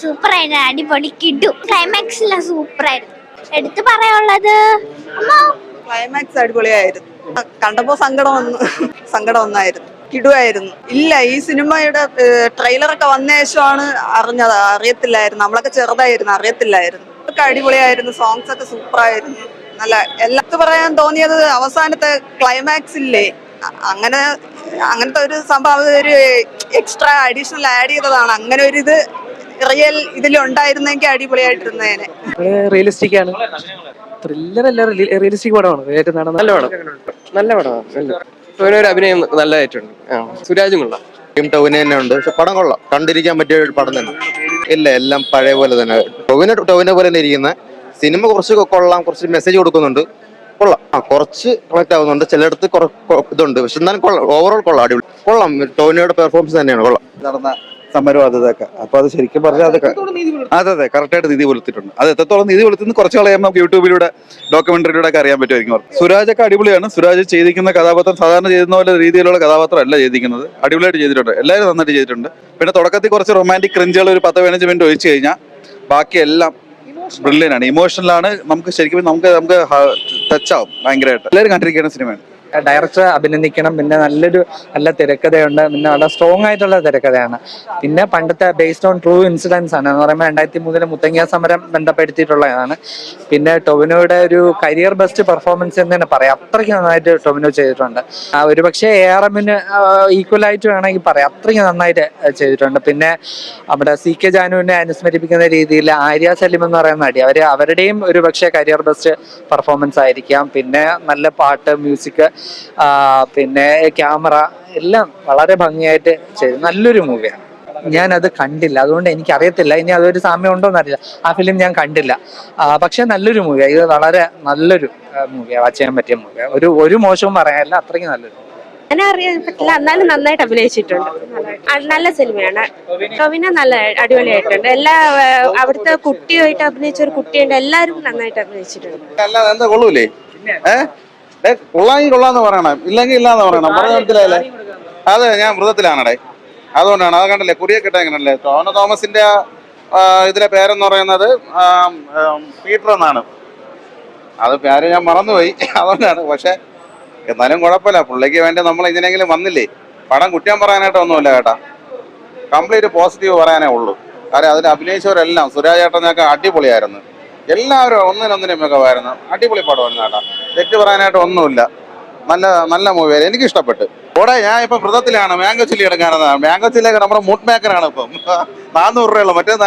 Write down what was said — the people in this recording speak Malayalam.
സൂപ്പർ ആയിരുന്നു അടിപൊളി കിട്ടു ക്ലൈമാക്സിലെ സൂപ്പർ ആയിരുന്നു എടുത്തു പറയാനുള്ളത് ക്ലൈമാക്സ് അടിപൊളിയായിരുന്നു. കണ്ടപ്പോ സങ്കടം വന്നു. സങ്കടം ഒന്നായിരുന്നു. കിടുവായിരുന്നു ഇല്ല ഈ സിനിമയുടെ ട്രെയിലറൊക്കെ വന്ന ശേഷമാണ് അറിഞ്ഞത്. അറിയത്തില്ലായിരുന്നു. നമ്മളൊക്കെ ചെറുതായിരുന്നു. അറിയത്തില്ലായിരുന്നു. ഒക്കെ അടിപൊളിയായിരുന്നു. സോങ്സ് ഒക്കെ സൂപ്പർ ആയിരുന്നു നല്ല എല്ലാത്തും പറയാൻ തോന്നിയത് അവസാനത്തെ ക്ലൈമാക്സ് ഇല്ലേ? അങ്ങനെ അങ്ങനത്തെ ഒരു സംഭവം ഒരു എക്സ്ട്രാ അഡീഷണൽ ആഡ് ചെയ്തതാണ്. അങ്ങനെ ഒരു ഇത് റിയൽ ഇതിൽ ഉണ്ടായിരുന്നെങ്കിൽ അടിപൊളിയായിട്ടിരുന്നേനെ റിയലിസ്റ്റിക് ആണ്. ത്രില്ലർ അല്ല റിയലിസ്റ്റിക് പടമാണ്. ഏറ്റവും നടന്ന നല്ല പടം. നല്ല പടമാണ് ഒരു അഭിനയം നല്ലതായിട്ടുണ്ട്. സുരാജും കൊള്ളാം ടീം തന്നെ ഉണ്ട്. പക്ഷെ പടം കൊള്ളാം. കണ്ടിരിക്കാൻ പറ്റിയ ഒരു പടം തന്നെ. ഇല്ല എല്ലാം പഴയ പോലെ തന്നെ. ടോവിനെ ടോവിനെ പോലെ തന്നെ ഇരിക്കുന്ന സിനിമ കുറച്ച് കൊള്ളാം കുറച്ച് മെസ്സേജ് കൊടുക്കുന്നുണ്ട്. കൊള്ളാം. ആ കുറച്ച് കണക്ട് ആവുന്നുണ്ട്. ചിലയിടത്ത് ഇതുണ്ട്. പക്ഷെ എന്നാലും കൊള്ളാം. ഓവറോൾ കൊള്ളാം. അടിപൊളി. കൊള്ളാം. ടോവിനോയുടെ പെർഫോമൻസ് തന്നെയാണ്. കൊള്ളാം. നടന്ന സമരവും അതൊക്കെ അപ്പൊ അത് ശരിക്കും പറഞ്ഞാൽ അതൊക്കെ അതെ അതെ കറക്റ്റായിട്ട് നീതി പുലർത്തിയിട്ടുണ്ട്. അത് എത്രത്തോളം നീതി പുലർത്തുന്ന കുറച്ച് കളയാൻ നമുക്ക് യൂട്യൂബിലൂടെ ഡോക്യുമെന്ററിയിലൂടെ ഒക്കെ അറിയാൻ പറ്റുമായിരിക്കും. സുരാജ് ഒക്കെ അടിപൊളിയാണ്. സുരാജ് ചെയ്തിരിക്കുന്ന കഥാപാത്രം സാധാരണ ചെയ്യുന്ന പോലെ രീതിയിലുള്ള കഥാപാത്രം അല്ല ചെയ്തിരിക്കുന്നത്. അടിപൊളിയായിട്ട് ചെയ്തിട്ടുണ്ട്. എല്ലാവരും നന്നായിട്ട് ചെയ്തിട്ടുണ്ട്. പിന്നെ തുടക്കത്തിൽ കുറച്ച് റൊമാന്റിക് ക്രിഞ്ചുകൾ ഒരു പത്ത് പതിനഞ്ച് മിനിറ്റ് ഒഴിച്ചു കഴിഞ്ഞാൽ ബാക്കിയെല്ലാം ബ്രില്യൻ ആണ്. ഇമോഷണലാണ് നമുക്ക് ശരിക്കും നമുക്ക് നമുക്ക് ടച്ച് ആവും ഭയങ്കരമായിട്ട്. എല്ലാവരും കണ്ടിരിക്കുന്ന സിനിമയാണ് ഡയറക്ടർ അഭിനന്ദിക്കണം. പിന്നെ നല്ലൊരു നല്ല തിരക്കഥയുണ്ട്. പിന്നെ വളരെ സ്ട്രോങ് ആയിട്ടുള്ള തിരക്കഥയാണ്. പിന്നെ പണ്ടത്തെ ബേസ്ഡ് ഓൺ ട്രൂ ഇൻസിഡൻസ് ആണ്. എന്ന് പറയുമ്പോൾ രണ്ടായിരത്തി മൂന്നിലെ മുത്തങ്ങ സമരം ബന്ധപ്പെടുത്തിയിട്ടുള്ളതാണ് പിന്നെ ടൊവിനോയുടെ ഒരു കരിയർ ബെസ്റ്റ് പെർഫോമൻസ് എന്ന് തന്നെ പറയാം. അത്രയ്ക്ക് നന്നായിട്ട് ടൊവിനോ ചെയ്തിട്ടുണ്ട്. ഒരു പക്ഷേ എ ആർ എമ്മിന് ഈക്വൽ ആയിട്ട് വേണമെങ്കിൽ പറയാം. അത്രയ്ക്ക് നന്നായിട്ട് ചെയ്തിട്ടുണ്ട്. പിന്നെ നമ്മുടെ സി കെ ജാനുവിനെ അനുസ്മരിപ്പിക്കുന്ന രീതിയിൽ ആര്യ സലിം എന്ന് പറയുന്ന നടി അവർ അവരുടെയും ഒരു പക്ഷേ കരിയർ ബെസ്റ്റ് പെർഫോമൻസ് ആയിരിക്കാം. പിന്നെ നല്ല പാട്ട് മ്യൂസിക് പിന്നെ ക്യാമറ എല്ലാം വളരെ ഭംഗിയായിട്ട് ചെയ്തു. നല്ലൊരു മൂവിയാണ്. ഞാൻ അത് കണ്ടില്ല. അതുകൊണ്ട് എനിക്ക് അറിയത്തില്ല ഇനി അതൊരു സാമ്യം ഉണ്ടോന്ന് എന്നറിയില്ല. ആ ഫിലിം ഞാൻ കണ്ടില്ല. പക്ഷെ നല്ലൊരു മൂവിയാണ് ഇത് വളരെ നല്ലൊരു മൂവിയാണ് വാച്ച് ചെയ്യാൻ പറ്റിയ മൂവിയാണ് ഒരു ഒരു മോശവും പറയാനില്ല. അത്രയ്ക്ക് നല്ലൊരു അങ്ങനെ അറിയാൻ പറ്റില്ല എന്നാലും നന്നായിട്ട് അഭിനയിച്ചിട്ടുണ്ട്. നല്ല സിനിമയാണ്. ടൊവിന നല്ല അടിപൊളിയായിട്ടുണ്ട്. എല്ലാ അവിടുത്തെ കുട്ടിയായിട്ട് അഭിനയിച്ച ഒരു കുട്ടിയുണ്ട്. എല്ലാവരും നന്നായിട്ട് അഭിനയിച്ചിട്ടുണ്ട്. കൊള്ളൂലേ? ഏ കൊള്ളാങ്കി കൊള്ളാന്ന് പറയണം. ഇല്ലെങ്കിൽ ഇല്ലാന്ന് പറയണം പറഞ്ഞ മനസ്സിലായല്ലേ അതെ ഞാൻ മൃതത്തിലാണടേ. അതുകൊണ്ടാണ് അത് കണ്ടല്ലേ? കുറിയെ കിട്ടാൻ കണ്ടല്ലേ ടോണ തോമസിന്റെ ഇതിലെ പേരെന്ന് പറയുന്നത് പീറ്റർ എന്നാണ്. അത് പേര് ഞാൻ മറന്നുപോയി. അതുകൊണ്ടാണ്. പക്ഷെ എന്നാലും കുഴപ്പമില്ല. പുള്ളിക്ക് വേണ്ടി നമ്മൾ ഇതിനെങ്കിലും വന്നില്ലേ? പടം കുറ്റം പറയാനായിട്ട് ഒന്നുമില്ല കേട്ടാ. കംപ്ലീറ്റ് പോസിറ്റീവ് പറയാനേ ഉള്ളൂ. കാര്യം അതിൽ അഭിനയിച്ചവരെല്ലാം സുരാജ് ഏട്ടനൊക്കെ അടിപൊളിയായിരുന്നു. എല്ലാവരും ഒന്നിനൊന്നിനും മികവായിരുന്നു അടിപൊളി പടമായിരുന്നു ചേട്ടാ തെറ്റ് പറയാനായിട്ട് ഒന്നുമില്ല. നല്ല നല്ല മൂവിയായിരുന്നു എനിക്ക് ഇഷ്ടപ്പെട്ടു ഓടെ ഞാൻ ഇപ്പൊ വ്രതത്തിലാണ് മാംഗോ ചില്ലി എടുക്കാനെന്നാണ് മാംഗോ ചില്ലി നമ്മുടെ മൂട്ട് മേക്കറാണ് ഇപ്പം. നാനൂറ് രൂപയുള്ള മറ്റേ